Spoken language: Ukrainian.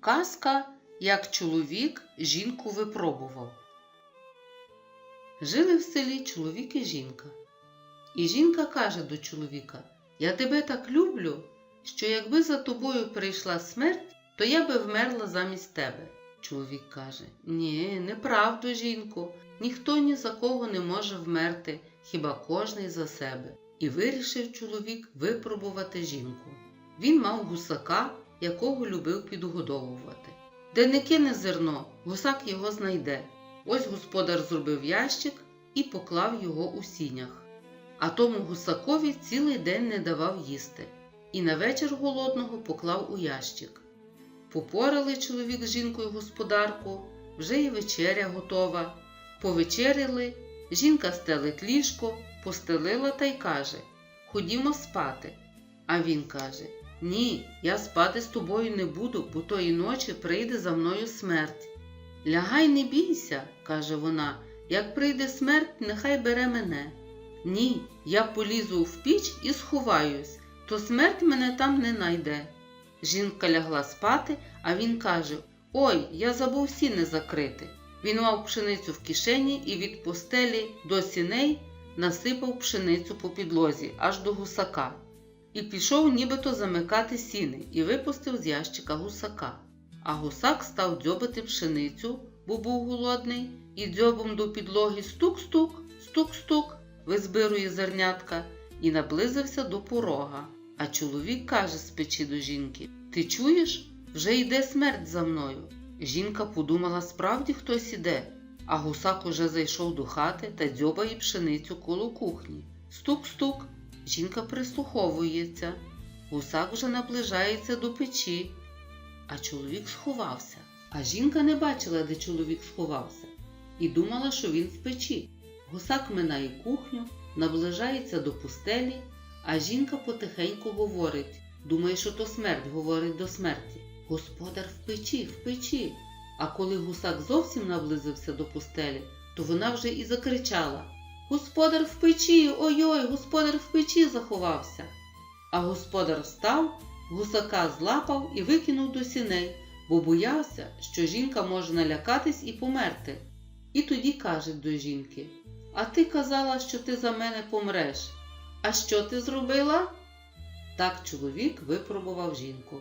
Казка, як чоловік жінку випробував. Жили в селі чоловік і жінка. І жінка каже до чоловіка: Я тебе так люблю, що якби за тобою прийшла смерть, то я би вмерла замість тебе. Чоловік каже: Ні, неправду, жінко, ніхто ні за кого не може вмерти, хіба кожний за себе. І вирішив чоловік випробувати жінку. Він мав гусака, якого любив підгодовувати. Де не кине зерно, гусак його знайде. Ось господар зробив ящик і поклав його у сінях. А тому гусакові цілий день не давав їсти, і на вечір голодного поклав у ящик. Попорали чоловік з жінкою господарку, вже і вечеря готова. Повечеряли, жінка стелить ліжко, постелила та й каже Ходімо спати. А він каже Ні, я спати з тобою не буду, бо тої ночі прийде за мною смерть. Лягай, не бійся, каже вона, як прийде смерть, нехай бере мене. Ні, я полізу в піч і сховаюсь, то смерть мене там не найде. Жінка лягла спати, а він каже Ой, я забув сіни закрити. Він мав пшеницю в кишені і від постелі до сіней насипав пшеницю по підлозі аж до гусака. І пішов нібито замикати сіни і випустив з ящика гусака. А гусак став дзьобати пшеницю, бо був голодний, і дзьобом до підлоги стук-стук, стук-стук, визбирує зернятка і наблизився до порога. А чоловік каже з печі до жінки: Ти чуєш? Вже йде смерть за мною. Жінка подумала, справді хтось іде, а гусак уже зайшов до хати та дзьобає пшеницю коло кухні. Стук-стук. Жінка прислуховується. Гусак вже наближається до печі, а чоловік сховався. А жінка не бачила, де чоловік сховався, і думала, що він в печі. Гусак минає кухню, наближається до пустелі, а жінка потихеньку говорить думає, що то смерть говорить до смерті. Господар в печі, в печі. А коли гусак зовсім наблизився до пустелі, то вона вже і закричала Господар в печі, ой-ой, господар в печі заховався. А господар встав, гусака злапав і викинув до сіней, бо боявся, що жінка може налякатись і померти. І тоді каже до жінки А ти казала, що ти за мене помреш. А що ти зробила? Так чоловік випробував жінку.